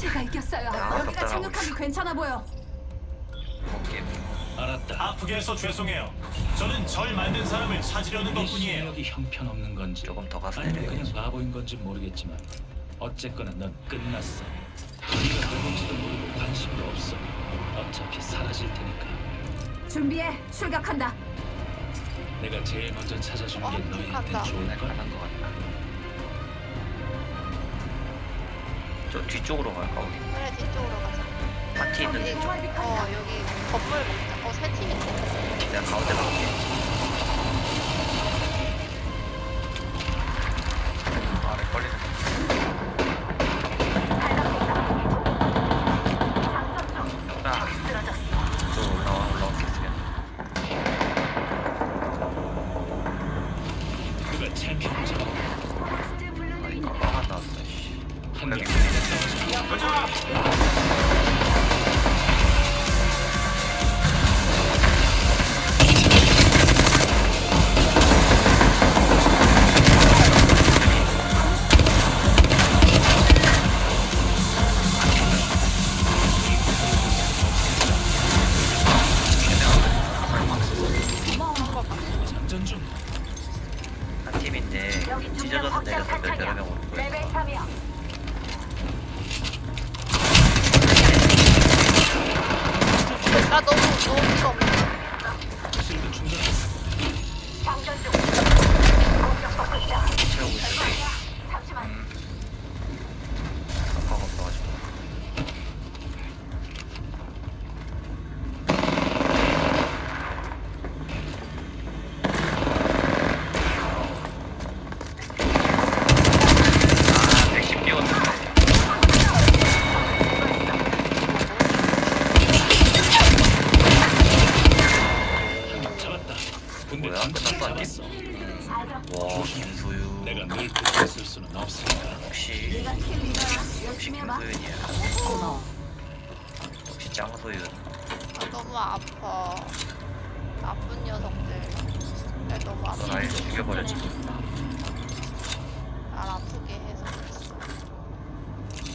제가 이겼어요. 야, 여기가 착륙하기 있어. 괜찮아 보여. 알았다. 아프게 해서 죄송해요. 저는 절 만든 사람을 찾으려는 네 것뿐이에요. 실력이 형편없는 건지 조금 더 가서 아니면 그냥 내려야지. 바보인 건지 모르겠지만 어쨌거나 넌 끝났어. 네가 누군지도 모르고 관심도 없어. 어차피 사라질 테니까. 준비해. 출격한다. 내가 제일 먼저 찾아준 어, 게 너희한테 간다. 좋을 걸. 가는 것 같다. 저 뒤쪽으로 갈까 우리? 그래 뒤쪽으로 가자. 파티 있는 여기, 뒤쪽. 어 여기 건물 먹자. 어세 팀 있네. 내가 가운데 갈게.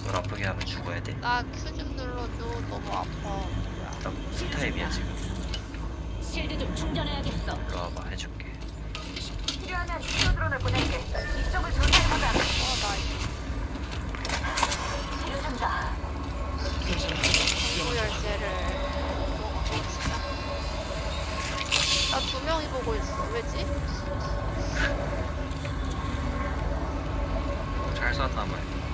널 아프게 하면 죽어야 돼. 나큐좀 눌러줘. 너무 아파. 뭐야. 나 무슨 타입이야, 지금? 실드 좀 충전해야겠어. 이리 와봐, 해줄게. 필요하면 히어드론을 보낼게. 이쪽을 조사해보자. 어, 나 이거 치료 중이다. 공부 열쇠를. 나 두 명이 보고 있어. 왜지? 잘 쐈나 봐요.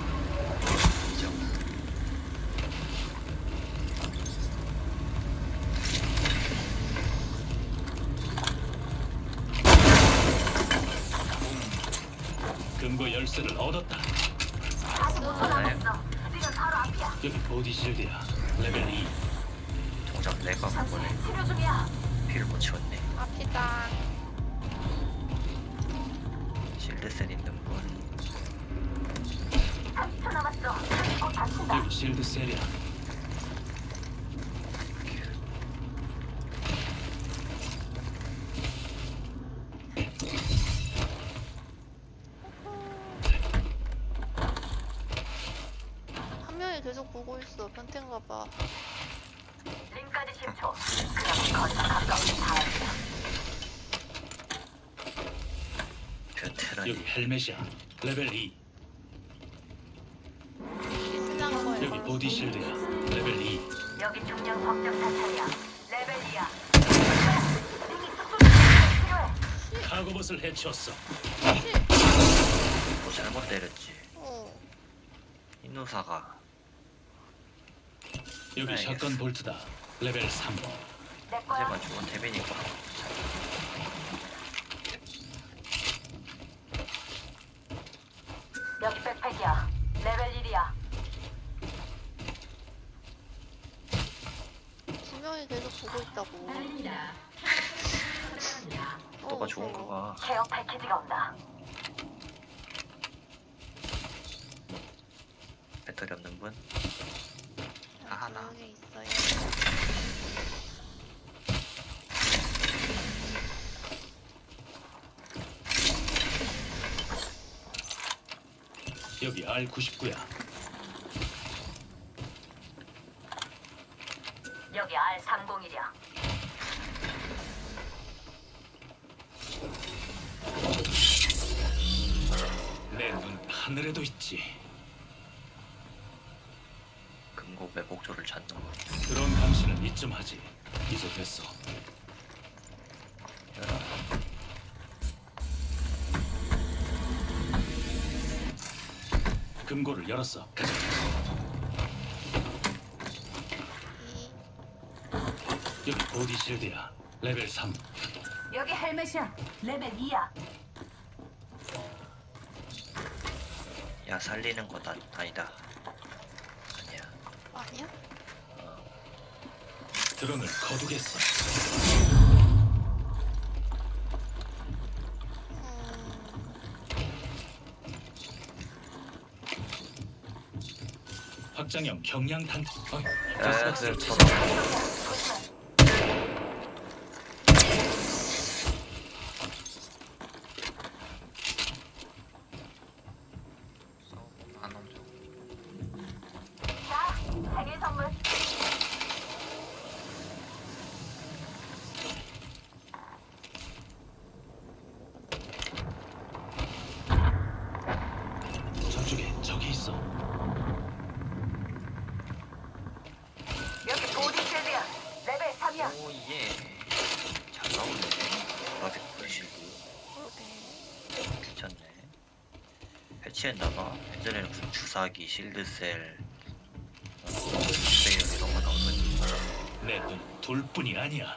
금고 열쇠를 얻었다. 네, 지금 바로 앞이야. 여기 보디 실드야. 레벨 2. 정작 내가 그거를 치료 중이야. 피를 못 치웠네. 아피다. 실드셀 있는 분. 30초 남았어. 곧 다친다. 여기 실드 셀이야. 계속 보고 있어. 변태인가 봐. 링까지 10초. 그럼 거리가 가까우니 다행이야. 변태라니. 여기 헬멧이야. 레벨 2. 비슷한 거에 여기. 보디 실드야. 레벨 2. 여기 중량 확정 사찰이야. 레벨 2야. 링이 뚝뚝 필요해. 카고봇을 해치웠어. 또 잘못 때렸지. 어. 인누사가 여기 알겠어. 샷건 볼트다. 레벨 3. 내 거야. 하지만 죽은 태빈이가 여기 백팩이야. 레벨 1이야. 두 명이 계속 보고 있다고. 어, 너가 좋은 무서워. 거가 케어 패키지가 온다. 배터리 없는 분. 아, 하나. 조용히 있어요. 여기 R99야. 여기 R301이야. 내 눈 하늘에도 있지. 금곡의 목조를 찾는 거. 그런 감시는 이쯤 하지. 이제 됐어. 금고를 열었어. 가자. 이 여기 보디 실드야. 레벨 3. 여기 헬멧이야. 레벨 2야. 야 살리는 거 다, 아니다. 아니야. 드론을 거두겠어. 확장형 경량 탄. 어, 야, 가스박스를 그, 찾아. 안 오죠. 자, 생일 선물. 저쪽에 저기 있어. 여기 보디 실드야. 레벨 3이야. 오 예. 잘 나오네. 그래픽 글씨고 그러게. 괜찮네. 해치했나봐. 예전에는 무슨 주사기, 실드셀, 어, 스페이어 이런 거 나오더니 내눈 둘뿐이 아니야.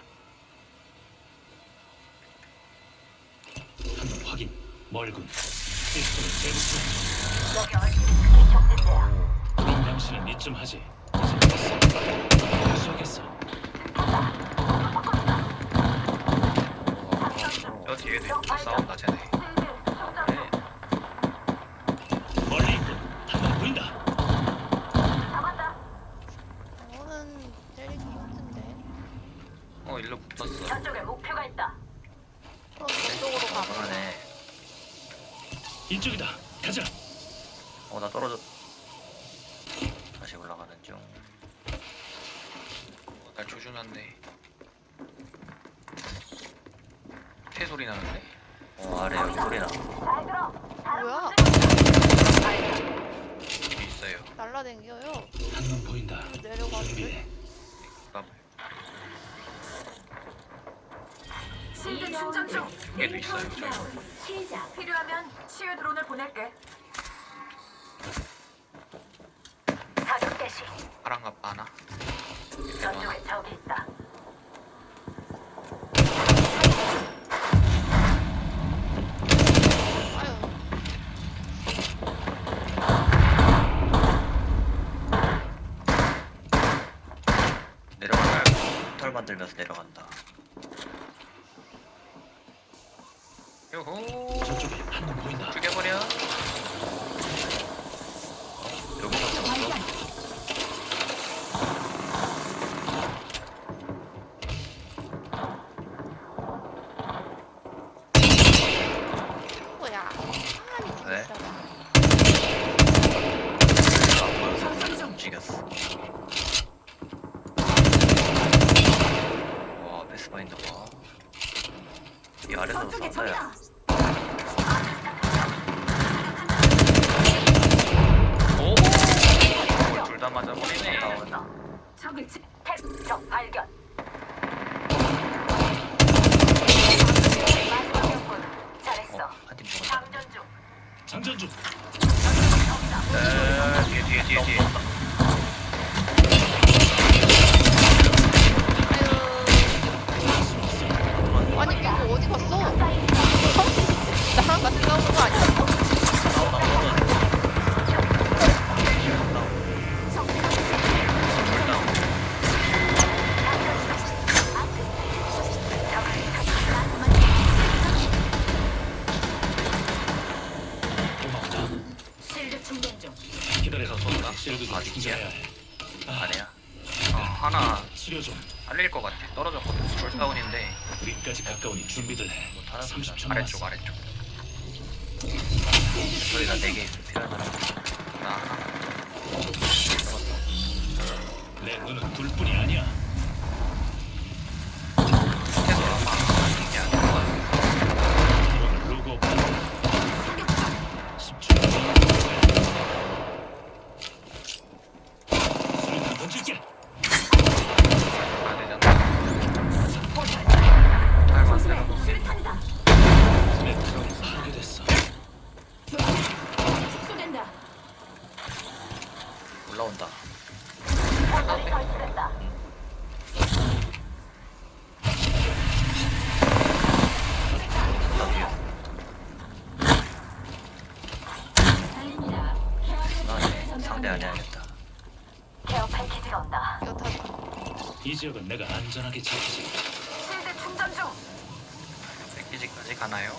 한놈 확인. 멀군. 시스템을 재부수. 여기 얼핏 스키 촉진대야. 그런 감시는 이쯤 하지. 수하겠어. 여 뒤에도 적 발견. 쟤네. 실드 충전 중. 멀리 있군. 한 놈 보인다. 잡았다. 저거는 때리기 힘든데. 어 일로 붙었어. 저쪽에 목표가 있다. 그럼 이쪽으로 가보자. 그러네. 이쪽이다. 가자. 어 나 떨어졌. 중. 어, 날 조준한데 태 소리 나는데 어 아래 여기 소리 나. 뭐야? 집이 있어요 날라댕겨요. 한놈 보인다. 내려가는데. 준비해. 충전 중. 얘도 있어요 저기 시작. 필요하면 치유 드론을 보낼게. 파란갑 아나 저쪽에 적이 있다. 아유. 내려가면 털 만들면서 내려간다. 요호 저쪽에 한 놈 보인다. 죽여버려 여기서 잡았어? 뭐야? 가만히 좀 왜? 있어봐. 안 보여서 살짝 움직였어. 와 패스파인더 봐. 이 아래 내 눈은 둘뿐이 아니야. 올라온다. 포탑이 설치됐다. 나 뒤에. 나 상대 안 해야겠다. 케어 패키지가 온다. 이거 타자. 이 지역은 내가 안전하게 지키지. 실드 충전 중. 패키지까지 가나요?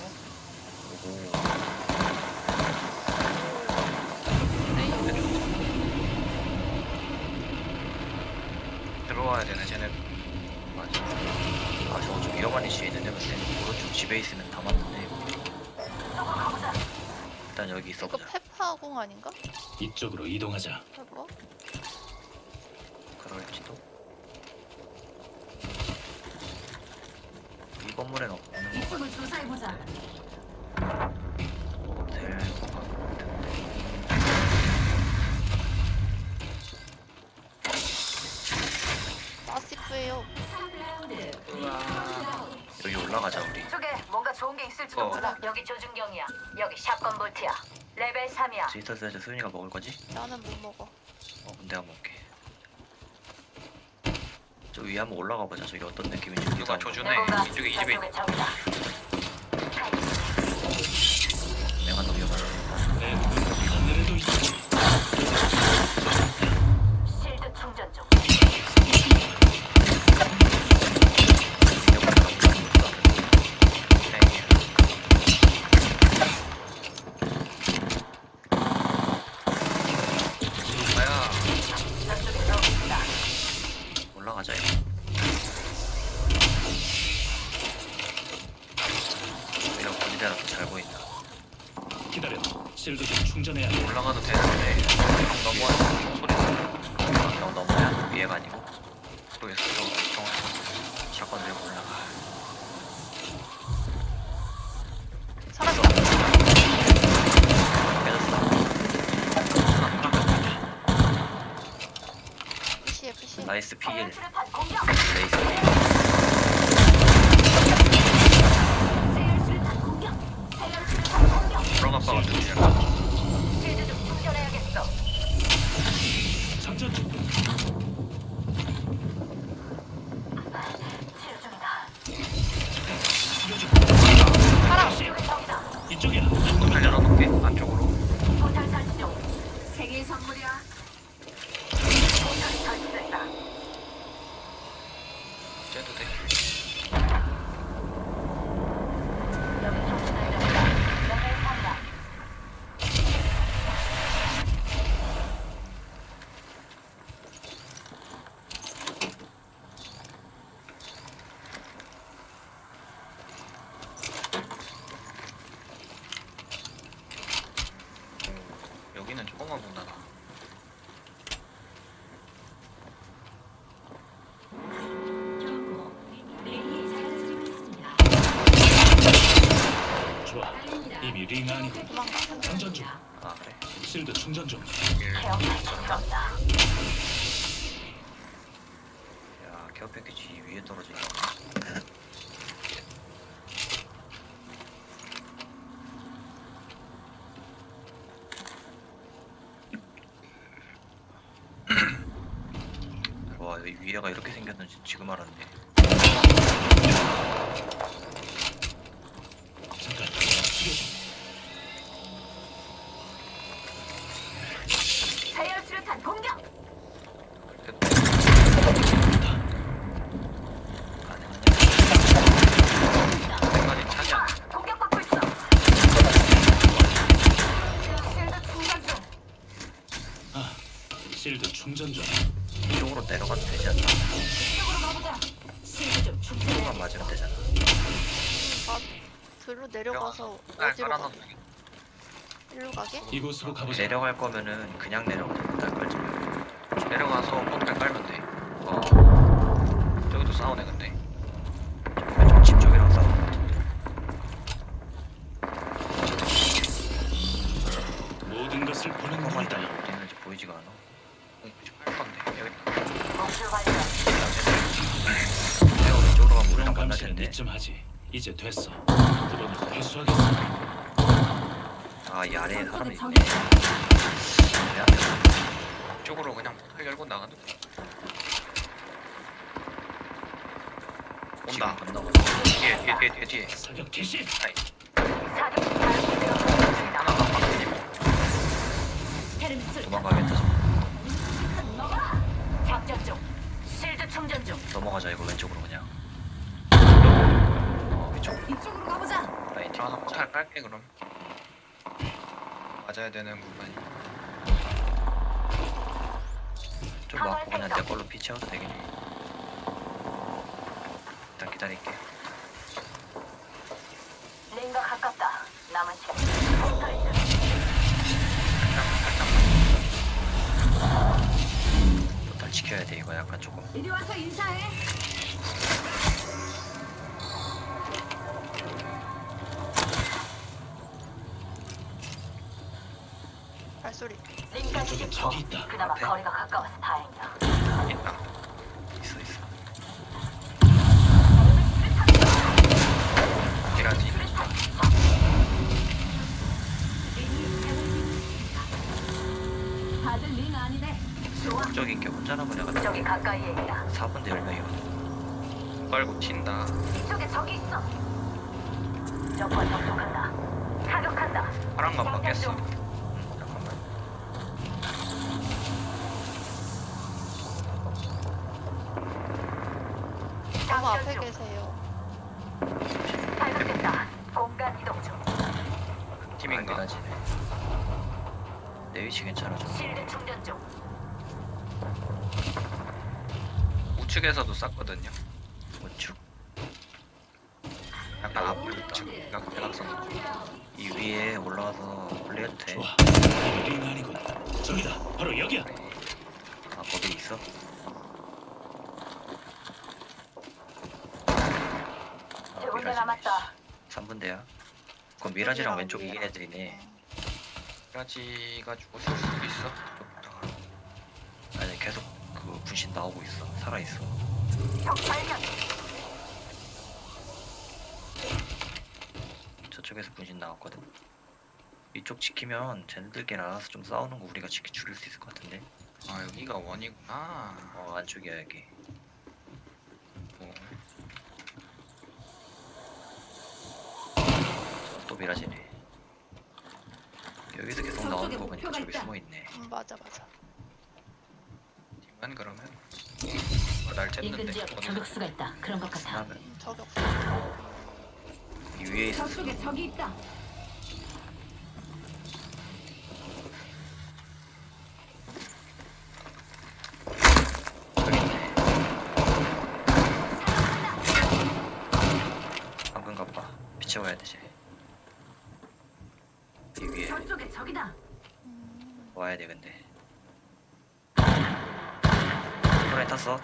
들어와야 되네 쟤네 맞아. 아 저거 좀 위험한 이슈 있는데 근데 오른쪽 집에 있으면 다 맞는데 이거. 일단 여기 이거 있어보자. 페파공 아닌가? 이쪽으로 이동하자. 페파? 그럴지도. 건물엔 없는 것 이쪽을 조사해보자. 여기 올라가자 우리. 이쪽에 뭔가 좋은 게 있을지도 어. 몰라. 여기 조준경이야. 여기 샷건 볼트야. 레벨 3이야. 지스터스에서 수윤이가 먹을 거지? 나는 못 먹어. 어, 내가 먹게. 저 위에 한번 올라가 보자. 저기 어떤 느낌인지. 누가. 조준해 이쪽에 이 집에 저쪽에 적이다. 내가 너 위험하다. 내 눈은 하늘에도 있고 실드 충전 중. 뭐야 저쪽에 적이 있다. 올라가자 이거. 이거 거기다가 잘 보인다. 기다려. 실드 좀 충전해야 해. 올라가도 되는데 넘어와서 소리 형 넘어야 위에가 아니고 모르겠어 저 정확히 샷건 들고 올라가. 사람이다. 깨졌어. 푸시해 푸시해. 나이스 P1 수류탄 공격. 레이스 세열 수류탄 공격. 세열 수류탄 공격. 들어가 봐가 조준해 실드 좀 충전해야겠어. 장전 중. 치료 중이다. 사람. 저쪽에 적이다. 이쪽이야. 포탈 열어놓게 안쪽으로 포탈 설치 중. 생일 선물이야. 포탈이 설치됐다. 쟤도 돼 여기 총신할자다. 레벨 3이다. 여기는 조금만 본다나 좋아. 이미 링 아니고 도망가. 장전 중. 아 그래? 실드 충전 중. 케어 패키지가 온다. 야 케어 패키지 위에 있네. 와 여기 위에가 이렇게 생겼는지 지금 알았네. 잠깐. 치료 중. 세열 수류탄 공격. 백만이 차지 않아 공격받고 있어. 실드 충전 중. 아, 실드 충전 중. 이쪽으로 내려가도 되지 않나? 이쪽으로 가보자. 실드 좀 충전해. 조금만 맞으면 되잖아. 아, 내려가서 딸 어디로 가? 일로 가게? 이곳으로 가보자. 내려갈 거면은 그냥 내려가자. 일단 깔지 말고. 내려가서 포탈 깔면 돼 어. 저기도 싸우네 근데 사람이 있네. 적이다. 그래야 돼. 이쪽으로 끌고 나가도 돼. 지금 온다. 뒤에 뒤에 뒤에 뒤에 뒤에. 사격 개시. 아이 사격. 하나 테르미스 도망가겠다. 지금. 작전 중. 실드 충전 중. 넘어가자 이거 왼쪽으로 그냥. 어 이쪽 이쪽으로 가보자. 라인 뒤. 하나 잘 깔게 그럼. 맞아야 되는 구간이. 좀 맞고 그냥 내 걸로 피 채워도 되겠네. 일단 기다릴게. 링가 가깝다. 남은 시간. 일단 지켜야 돼 이거 약간 조금. 이리 와서 인사해. 적이 있다. 그나마 앞에. 거리가 가까워서 다행이야. 있다. 있어 있어. 이라지. 다들 링 아니네. 좋아. 저기 게 혼자 남은 애가 저기 가까이에 있다. 4분 대 10명이거든. 빨고 튄다. 이쪽에 적이 있어. 적과 접촉한다. 사격한다. 파랑만 받겠어. 음, 잠깐만. 너무 앞에. 계세요. 발견됐다. 공간 이동 중. 팀인가? 안지네 내 위치 괜찮아 좀. 실드 충전 중. 우측에서도 쌌거든요. 우측. 약간 앞우측 대각 대각선. 이 위에 올라와서 플레이해도 돼. 좋아. 링 아니군. 저기다. 바로 여기야. 아 거기 있어? 세 군데 남았다. 3분 대야. 그럼 미라지랑 왼쪽 이긴 애들이네. 이라지가 죽었을 수도 있어. 아니 계속 그 분신 나오고 있어. 살아 있어. 적 발견. 저쪽에서 분신 나왔거든. 이쪽 지키면 쟤네들끼리 알아서 좀 싸우는 거 우리가 지켜 죽일 수 있을 것 같은데. 아 여기가 원이구나. 어 안쪽이야 여기. 뭐. 또 미라지네. 여기서 계속 나오는 거 보니까 저기 숨어 있네. 음, 맞아 맞아. 팀만 그러면. 어, 날 인근 쨌는데. 지역에 저격 수가 있다. 그런 것 같아. 없어. 이 위에 있어. 저쪽에 적이 있다. 저기 있네. 방금 가봐. 비춰와야 되지. 이 위에 저쪽에 적이다. 와야 돼 근데. 프라이 탔어.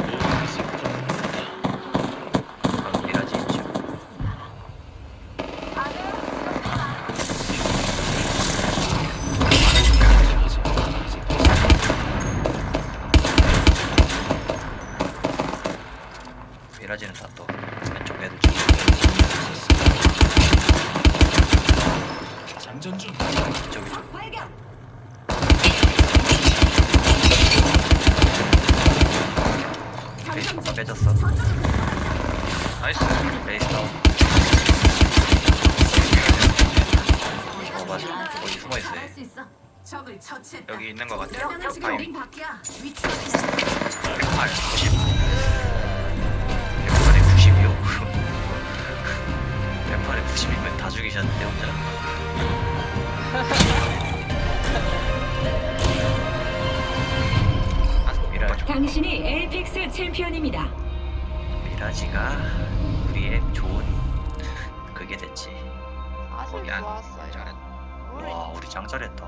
여기서 붙어난다. 방금 미라지 있죠. 미라지는 다 떠. 왼쪽 애들 좀. 장전 중. 저기 좀. 발견. 레이스 다 빼졌어. 나이스. 레이스 다운. 어 맞아. 거기 숨어 있어. 얘. 수 있어. 적을 처치했다. 여기 있는 것 같아요. 명령 지금 타임. 링 밖이야. 위치. 108, 90. 108에 90이요. 108에 90이면 다 죽이셨는데 혼자. 아, 당신이 에이픽스 챔피언입니다. 미라지가 그게 됐지. 아주 거기 안 좋았어요. 잘했. 우리 와 우리 짱 잘했다.